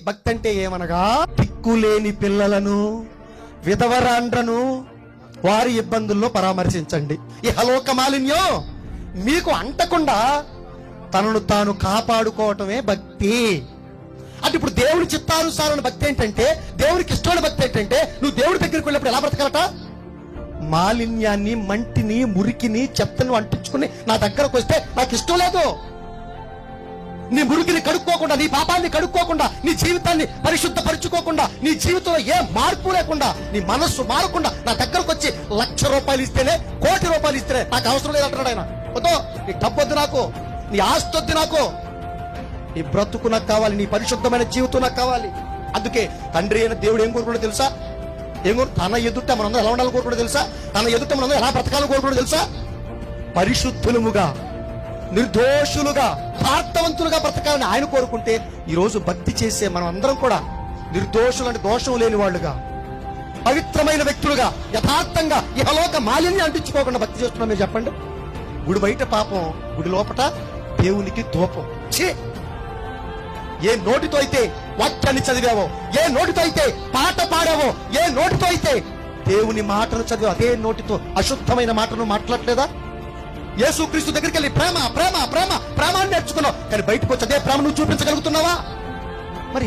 భక్తి అంటే ఏమనగా? దిక్కులేని పిల్లలను విధవరాండ్రను వారి ఇబ్బందుల్లో పరామర్శించండి. ఈ హలోక మాలిన్యం మీకు అంటకుండా తనను తాను కాపాడుకోవటమే భక్తి. అంటే ఇప్పుడు దేవుడి చిత్తానుసారమైన భక్తి ఏంటంటే దేవుడికి ఇష్టమైన భక్తి ఏంటంటే నువ్వు దేవుడి దగ్గరికి వెళ్ళినప్పుడు ఎలా బ్రతకాలట? మాలిన్యాన్ని మంటిని మురికిని చెత్తను అంటించుకుని నా దగ్గరకు వస్తే నాకు ఇష్టం లేదు. నీ మురికిని కడుక్కోకుండా నీ పాపాన్ని కడుక్కోకుండా నీ జీవితాన్ని పరిశుద్ధపరచుకోకుండా నీ జీవితంలో ఏ మార్పు లేకుండా నీ మనస్సు మారకుండా నా దగ్గరకు వచ్చి లక్ష రూపాయలు ఇస్తేనే కోటి రూపాయలు ఇస్తేనే నాకు అవసరం లేదంటున్నాడు ఆయన. వద్దు నీ డబ్బు వద్దు నాకు నీ ఆస్తి వద్దు నాకు నీ బ్రతుకు నాకు కావాలి నీ పరిశుద్ధమైన జీవితం నాకు కావాలి. అందుకే తండ్రి అయిన దేవుడు ఏం కోరుకున్నాడో తెలుసా? ఏం కోరు తన ఎదుట మనందరూ ఎలా ఉండాలి కోరుకున్నాడో తెలుసా? తన ఎదుట మనందరూ ఎలా బ్రతకాలని కోరుకున్నాడో తెలుసా? పరిశుద్ధులముగా నిర్దోషులుగా ప్రార్థవంతులుగా బ్రతకాలని ఆయన కోరుకుంటే ఈరోజు భక్తి చేసే మనం అందరం కూడా నిర్దోషులు అంటే దోషం లేని వాళ్ళుగా పవిత్రమైన వ్యక్తులుగా యథార్థంగా ఇహలోక మాలిన్యం అంటించుకోకుండా భక్తి చేస్తున్నాం. మీరు చెప్పండి. గుడి బయట పాపం గుడి లోపట దేవునికి దూపం ఛీ! ఏ నోటితో అయితే వాక్యాన్ని చదివావో ఏ నోటితో అయితే పాట పాడావో ఏ నోటితో అయితే దేవుని మాటలు చదివావు అదే నోటితో అశుద్ధమైన మాటను మాట్లాడలేదా? యేసుక్రీస్తు దగ్గరికి వెళ్ళి ప్రేమ ప్రేమ ప్రేమ ప్రేమ అని నేర్చుకున్నావు. కానీ బయటకు వచ్చి అదే ప్రేమ నువ్వు చూపించగలుగుతున్నావా? మరి